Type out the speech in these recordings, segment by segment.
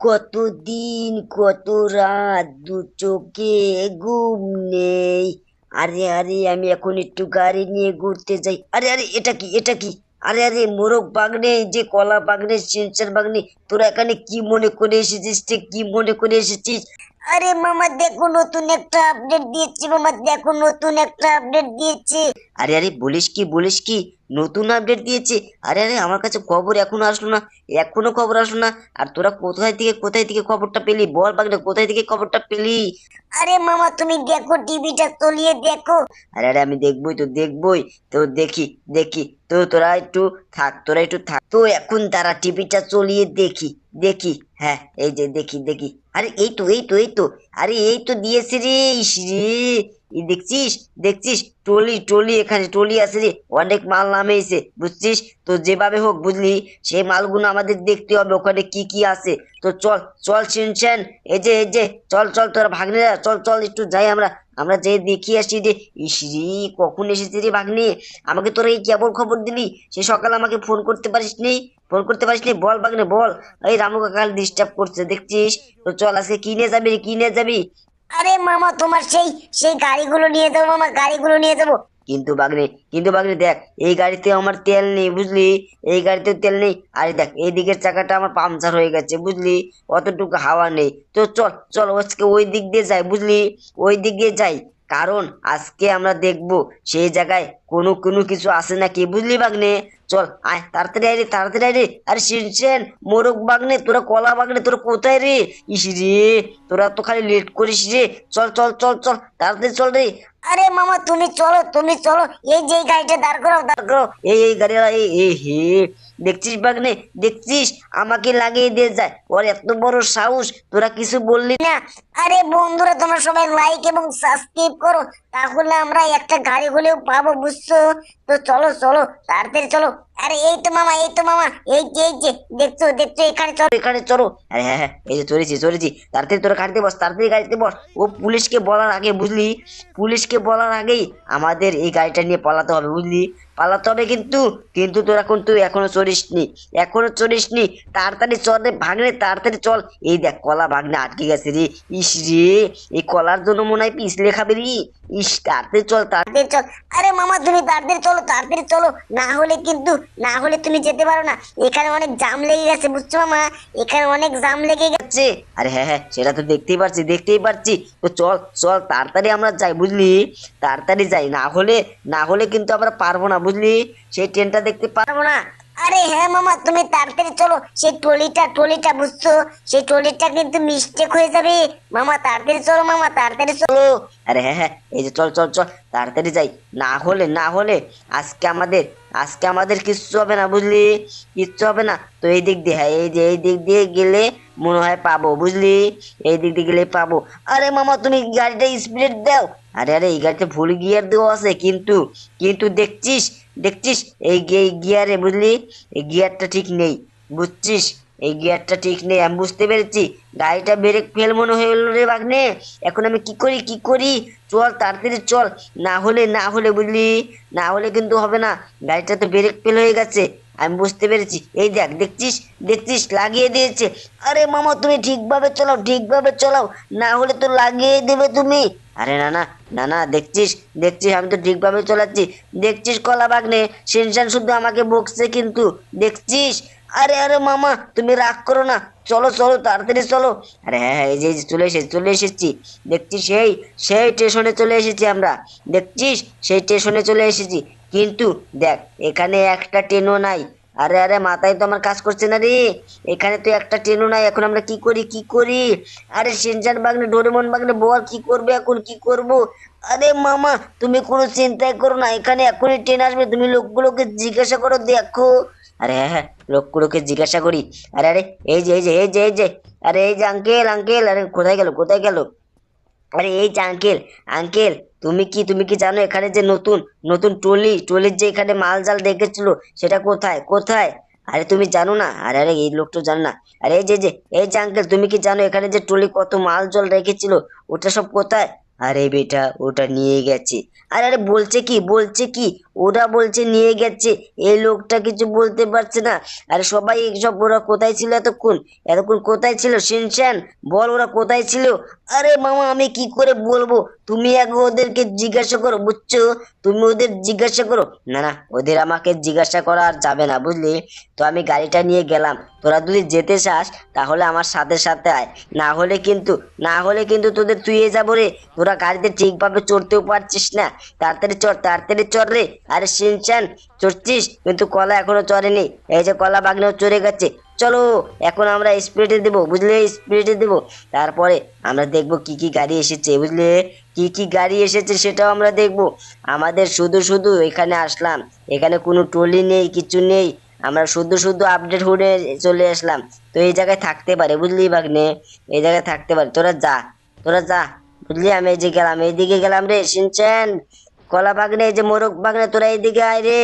কতদিন কত রাত দু চোখে ঘুম নেই। আরে আরে আমি এখন একটু গাড়ি নিয়ে ঘুরতে যাই। আরে আরে এটা কি এটা কি? আরে আরে মোরগ বাগনে যে কলা বাগনে সিনচার বাগনে তোরা এখানে কি মনে করে এসেছিস রে? কি মনে করে এসেছিস? আরে মামা দেখো নতুন একটা আপডেট দিয়েছে। মামা দেখো নতুন একটা আপডেট দিয়েছে। আরে আরে বলিস কি বলিস কি? নতুন আপডেট দিয়েছে। আরে আরে আমার কাছে খবর এখনও আসলো না। এখনও খবর আসলো না। আর তোরা কোথায় থেকে কোথায় থেকে খবরটা পেলি? বল বাগনে কোথায় থেকে খবরটা পেলি? আরে মামা তুমি দেখো টিভিটা তলিয়ে দেখো। আরে আরে আমি দেখবই তো দেখবই। তো দেখি দেখি। তো তোরা একটু থাক তোরা একটু থাক। তো এখন তারা টিভিটা চলিয়ে দেখি দেখি। হ্যাঁ এই যে দেখি দেখি। আরে এই তো এই তো এই তো। আরে এই তো দিয়েছে রে ইস রে। দেখছিস? দেখছিস? টলি টলি এখানে টলি আছে রে অনেক মাল নামে নামেছে বুঝছিস? তো যেভাবে হোক বুঝলি, সেই মালগুলো আমাদের দেখতে হবে, ওখানে কি কি আছে। তো চল চল শিনছেন এই যে এই যে, চল চল, তোরা ভাগ্নে চল চল, একটু যাই আমরা। আমরা যে দেখি আসি যে ইসরি কখন এসেছি রে ভাগ্নে? আমাকে তোরা এই কেবল খবর দিলি? সে সকালে আমাকে ফোন করতে পারিস নি? ফোন করতে পারিস নি? বল ভাগ্নে, বল। এই রামু কাকাল ডিস্টার্ব করছে, দেখছিস? তো চল, আজকে কিনে যাবি কিনে যাবি? আরে মামা, তোমার সেই সেই গাড়িগুলো নিয়ে যাব মামা, গাড়িগুলো নিয়ে যাব। কিন্তু বাগনে কিন্তু বাগনে দেখ, এই গাড়িতে আমার তেল নেই, বুঝলি? এই গাড়িতে তেল নেই। আরে দেখ এই দিকের চাকাটা আমার পাংচার হয়ে গেছে, বুঝলি? অতটুকু হাওয়া নেই। তো চল চল, আজকে ওই দিক দিয়ে যাই, বুঝলি? ওই দিক দিয়ে যাই। কারণ আজকে আমরা দেখব সেই জায়গায় কোনো কোনো কিছু আছে নাকি, বুঝলি বাগনে চল আয় তাড়াতাড়ি আয় রে তাড়াতাড়ি আয় রে। আরে শিনছেন মোরগ বাগনে তোরা কলা বাগনে তোরা কোথায় রে? ইস রে তোরা তো খালি লেট করিস রে। চল চল চল চল তাড়াতাড়ি চল রে। আরে মামা তুমি চলো তুমি চলো। এই যে গাড়িটা দাঁড় করো দাঁড় করো এই এই গাড়িটা এই এই হে দেখছিস বাগনে দেখছিস? আমাকে লাগিয়ে দিয়ে যায় ওর এত বড় সাহস তোরা কিছু বললি না আরে বন্ধুরা তোমরা সবাই লাইক এবং সাবস্ক্রাইব করো। তাহলে আমরা একটা গাড়ি হলেও পাবো বুঝছ? তো চলো চলো তাড়াতাড়ি চলো। আরে, এই তো মামা, এই তো মামা। এই যে এই যে, দেখছ দেখছ, এখানে চলো এখানে চলো আরে হ্যাঁ হ্যাঁ এই যে চলেছি চলেছি তাড়াতাড়ি তোরা গাড়িতে বস, তাড়াতাড়ি গাড়িতে বস। ও পুলিশকে বলার আগে, বুঝলি? পুলিশকে বলার আগেই আমাদের এই গাড়িটা নিয়ে পালাতে হবে, বুঝলি? পালাতে হবে কিন্তু কিন্তু তোরা কিন্তু এখনও চলিস নি এখনও চলিস নি তাড়াতাড়ি চল রে ভাগনে, তাড়াতাড়ি চল। এই দেখ, কলা ভাগনে আটকে গেছে রে। ইস রে, এই কলার জন্য মনে হয় পিছলে খাবে রে ইস, তাড়াতাড়ি চল তাড়াতাড়ি চল। আরে, মামা, তুমি তাড়াতাড়ি চলো তাড়াতাড়ি চলো। না হলে কিন্তু না হলে তুমি যেতে পারো না। এখানে অনেক জাম লেগে গেছে বুঝছ মামা? এখানে অনেক জাম লেগে গেছে। আরে হ্যাঁ হ্যাঁ সেটা তো দেখতেই পারছি দেখতেই পারছি। তো চল চল তাড়াতাড়ি আমরা যাই বুঝলি? তাড়াতাড়ি যাই না হলে না হলে কিন্তু আমরা পারব না বুঝলি? সেই ট্রেনটা দেখতে পারব না। আরে হ্যাঁ মামা, তুমি তাড়াতাড়ি চলো। সেই ট্রলিটা ট্রলিটা বুঝছ? সেই ট্রলিটা কিন্তু মিস্টেক হয়ে যাবে। মামা, তাড়াতাড়ি চলো, মামা, তাড়াতাড়ি চলো। আরে হ্যাঁ হ্যাঁ এই যে চল চল চল, তাড়াতাড়ি যাই। না হলে না হলে আজকে আমাদের আজকে আমাদের কিচ্ছু হবে না বুঝলি? কিচ্ছু হবে না। তো এই দিক দিয়ে হ্যাঁ এই যে, এই দিক দিয়ে গেলে মনে হয় পাবো, বুঝলি? এই দিক দিয়ে গেলে পাবো। আরে মামা, তুমি গাড়িটা স্পিড দাও। আরে আরে, এই গাড়িতে ভুল গিয়ার দেওয়া আছে, কিন্তু কিন্তু দেখছিস দেখছিস, এই গিয়ারে বুঝলি? এই গিয়ারটা ঠিক নেই, বুঝছিস? এই গিয়ারটা ঠিক নেই, আমি বুঝতে পেরেছি। গাড়িটা ব্রেক ফেল মনে হয়ে গেলো রে বাগনে। এখন আমি কি করি কি করি? চল, তাড়াতাড়ি চল। না হলে না হলে বুঝলি? না হলে কিন্তু হবে না। গাড়িটা তো ব্রেক ফেল হয়ে গেছে। আমি বুঝতে পেরেছি। এই দেখ, দেখছিস? দেখছিস? লাগিয়ে দিয়েছে। আরে মামা, তুমি ঠিকভাবে চলাও ঠিকভাবে চলাও। না হলে তো লাগিয়ে দেবে তুমি। আরে না না না না, দেখছিস? দেখছিস, আমি তো ঠিকভাবে চলাচ্ছি। দেখছিস, কলা বাগনে? সেনশান শুধু আমাকে বকছে কিন্তু। দেখছিস? আরে আরে মামা, তুমি রাগ করো না। চলো চলো, তাড়াতাড়ি চলো। আরে হ্যাঁ হ্যাঁ এই যে চলে এসেছি চলে এসেছি। দেখছিস, সেই সেই স্টেশনে চলে এসেছি আমরা। দেখছিস? সেই স্টেশনে চলে এসেছি। কিন্তু দেখ, এখানে একটা ট্রেনও নাই। আরে আরে, মাথায় তো আমার কাজ করছে না রে। এখানে তো একটা ট্রেনও নাই, এখন আমরা কি করি কি করি? আরে সেনজান বাগনে, ডোরেমন বাগনে, বল কি করবে এখন, কি করব? আরে, মামা, তুমি কোনো চিন্তাই করো না, এখানে এখনই ট্রেন আসবে, তুমি লোকগুলোকে জিজ্ঞাসা করো, দেখো। আরে হ্যাঁ হ্যাঁ লোকগুলোকে জিজ্ঞাসা করি। আরে আরে, এই যে এই যে এই যে এই যে, আরে, এই যে আঙ্কেল আঙ্কেল আরে, কোথায় গেল কোথায় গেল? আরে এই যে আঙ্কেল আঙ্কেল তুমি কি তুমি কি জানো এখানে যে নতুন নতুন ট্রলি, ট্রলির যে এখানে মাল জাল দেখেছিল, সেটা কোথায় কোথায়? আরে তুমি জানো না? আরে আরে, এই লোকটা জানো না। আরে এই যে যে, এই যে আঙ্কেল তুমি কি জানো এখানে যে ট্রলি কত মাল জল রেখেছিল, ওটা সব কোথায়? আরে বেটা, ওটা নিয়ে গেছে। আরে আরে, বলছে কি বলছে কি ওরা বলছে, নিয়ে গেছে। এই লোকটা কিছু বলতে পারছে না। আরে সবাই সব ওরা কোথায় ছিল এতক্ষণ? এতক্ষণ কোথায় ছিল? শিনশান বল ওরা কোথায় ছিল? আরে মামা, আমি কি করে বলব? তুমি আগে ওদেরকে জিজ্ঞাসা করো, বুঝছ? তুমি ওদের জিজ্ঞাসা করো। না না, ওদের আমাকে জিজ্ঞাসা করা আর যাবে না, বুঝলি? তো আমি গাড়িটা নিয়ে গেলাম। তোরা যদি যেতে চাস, তাহলে আমার সাথে সাথে আয়। না হলে কিন্তু, না হলে কিন্তু তোদের তুইয়ে যাব রে। তোরা গাড়িতে ঠিকভাবে চড়তেও পারছিস না। তাড়াতাড়ি চড় তাড়াতাড়ি চড় রে। আরে শিনচান চড়ছিস? কিন্তু কলা এখনও চড়েনি। এই যে কলা বাগনেও চড়ে গেছে। চলো, এখন আমরা স্পিডে দেবো, বুঝলে? স্পিডে দেবো। তারপরে আমরা দেখব কি কি গাড়ি এসেছে, বুঝলে? কি কি গাড়ি এসেছে সেটাও আমরা দেখব। আমাদের শুধু শুধু এখানে আসলাম। এখানে কোনো টলি নেই, কিছু নেই। আমরা শুধু শুধু আপডেট হয়ে চলে আসলাম। তো এই জায়গায় থাকতে পারে, বুঝলি বাগনে এই জায়গায় থাকতে পারে। তোরা যা তোরা যা। বুঝলি? আমি এই যে গেলাম, এইদিকে গেলাম রে, সিনচেন। কলা বাগনে, এই যে মোরগ বাগনে তোরা এইদিকে আয় রে।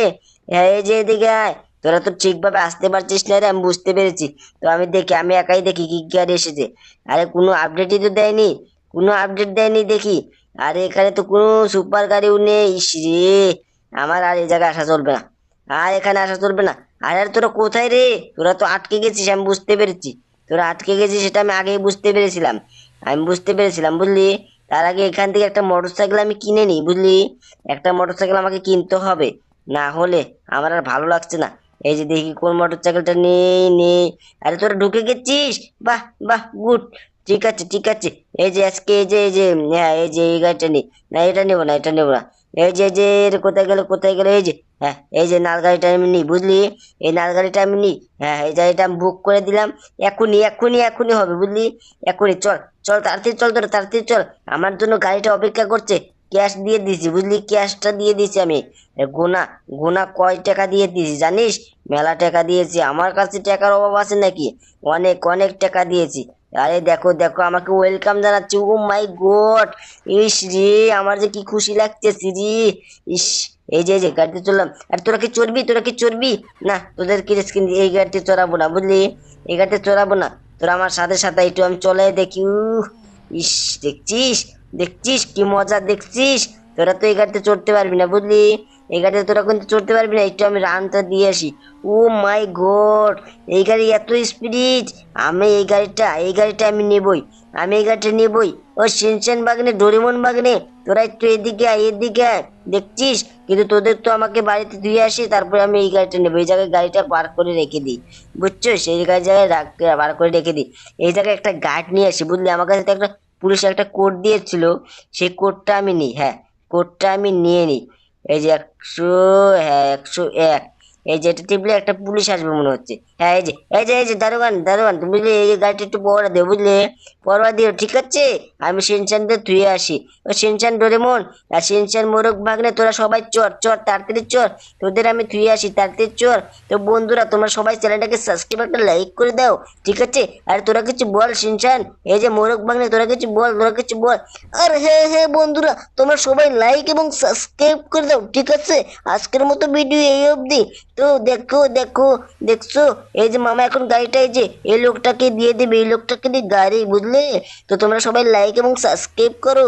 হ্যাঁ এই যে এদিকে আয়। তোরা তো ঠিকভাবে আসতে পারছিস না রে, আমি বুঝতে পেরেছি। তো আমি দেখি, আমি একাই দেখি কি কি গাড়ি এসেছে। আরে, কোনো আপডেটই তো দেয়নি। কোনো আপডেট দেয়নি দেখি। আরে, এখানে তো কোনো সুপার গাড়িও নেই। রে, আমার আর এই জায়গায় আসা চলবে না। আর এখানে আসা চলবে না। আরে, আর তোরা কোথায় রে? তোরা তো আটকে গেছিস, আমি বুঝতে পেরেছি। তোরা আটকে গেছিস, সেটা আমি আগেই বুঝতে পেরেছিলাম। আমি বুঝতে পেরেছিলাম, বুঝলি? তার আগে এখান থেকে একটা মোটর সাইকেল আমি কিনে নিই, বুঝলি? একটা মোটর সাইকেল আমাকে কিনতে হবে। না হলে আমার আর ভালো লাগছে না। এই যে দেখি কোন মোটর সাইকেলটা নেই নেই। আরে তোরা ঢুকে গেছিস? বাহ বাহ, গুড। ঠিক আছে ঠিক আছে। এই যে আজকে এই যে এই যে হ্যাঁ এই যে এই গাড়িটা নেই না, এটা নেব না, এটা নেব না। এই যে যে কোথায় গেলে কোথায় গেলে? এই যে হ্যাঁ এই যে নাল গাড়িটা আমি নিই বুঝলি? এই নাল গাড়িটা আমি নিই হ্যাঁ এই গাড়িটা আমি বুক করে দিলাম। এখনই এখনই এখনই হবে, বুঝলি? এখনই চল চল, তাড়াতাড়ি চল তোরা, তাড়াতাড়ি চল। আমার জন্য গাড়িটা অপেক্ষা করছে। ক্যাশ দিয়ে দিছি, বুঝলি? ক্যাশটা দিয়ে দিছি আমি। গোনা গোনা কয় টাকা দিয়ে দিয়েছি জানিস? মেলা টাকা দিয়েছি। আমার কাছে টাকার অভাব আছে নাকি? অনেক অনেক টাকা দিয়েছি। আরে দেখো দেখো, আমাকে ওয়েলকাম জানাচ্ছে। ও মাই গড ইস রে, আমার যে কি খুশি লাগতেছে রে। ইস, এই যে এই যে, গাড়িতে চললাম। আর তোরা কি চড়বি? তোরা কি চড়বি? না, তোদের কি স্কিন এই গাড়িতে চড়াবো না, বুঝলি? এই গাড়িতে চড়াবো না। তোরা আমার সাথে সাথে একটু আমি চলে দেখি ইস, দেখছিস? দেখছিস? কি মজা দেখছিস? তোরা তো এই গাড়িতে চড়তে পারবি না বুঝলি? এই গাড়িতে তোরা কিন্তু চড়তে পারবি না, একটু আমি রানটা দিয়ে আসি। Oh my God! এই গাড়ি এত স্পিড! আমি এই গাড়িটা এই গাড়িটা আমি নেবই। আমি এই গাড়িটা নেবই। ও সিনচেন বাগনে, ডোরেমন বাগনে, তোরা একটু এদিকে আয় এদিকে আয়। দেখছিস? কিন্তু তোদের তো আমাকে বাড়িতে ধুয়ে আসি, তারপরে আমি এই গাড়িটা নেব। এই জায়গায় গাড়িটা পার করে রেখে দিই। বুঝছ? সেই জায়গায় রাখ- বার করে রেখে দিই। এই জায়গায় একটা গার্ড নিয়ে আসি, বুঝলি? আমার কাছে একটা পুলিশ একটা কোড দিয়েছিল, সেই কোডটা আমি নিই হ্যাঁ কোডটা আমি নিয়ে নিই এই যে একশো হ্যাঁ একশো এক। এই যে এটা টিপলে একটা পুলিশ আসবে মনে হচ্ছে। হ্যাঁ এই যে এই যে এই যে দারোগান দারোগান তুমি বুঝলে এই গাড়িটা একটু পড়া দিও, বুঝলে? পড়া দিও, ঠিক আছে? আমি সিনচানদের ধুয়ে আসি। ও সিনচান, ডোরেমন, আর সিনচান মোরগ ভাগনে, তোরা সবাই চর চর তাড়াতাড়ি চর তোদের আমি ধুয়ে আসি, তাড়াতাড়ি চর তো বন্ধুরা, তোমরা সবাই চ্যানেলটাকে সাবস্ক্রাইব একটা লাইক করে দাও, ঠিক আছে? আর তোরা কিছু বল, সিনচান? এই যে মোরগ ভাগনে, তোরা কিছু বল, তোরা কিছু বল। আর হ্যাঁ হ্যাঁ বন্ধুরা, তোমরা সবাই লাইক এবং সাবস্ক্রাইব করে দাও, ঠিক আছে? আজকের মতো ভিডিও এই অবধি। তো দেখো দেখো, দেখছ? এই যে মামা এখন গাড়িটা এই যে, এই লোকটাকে দিয়ে দেবে, এই লোকটাকে দিয়ে গাড়ি, বুঝলে? তো তোমরা সবাই লাইক এবং সাবস্ক্রাইব করো।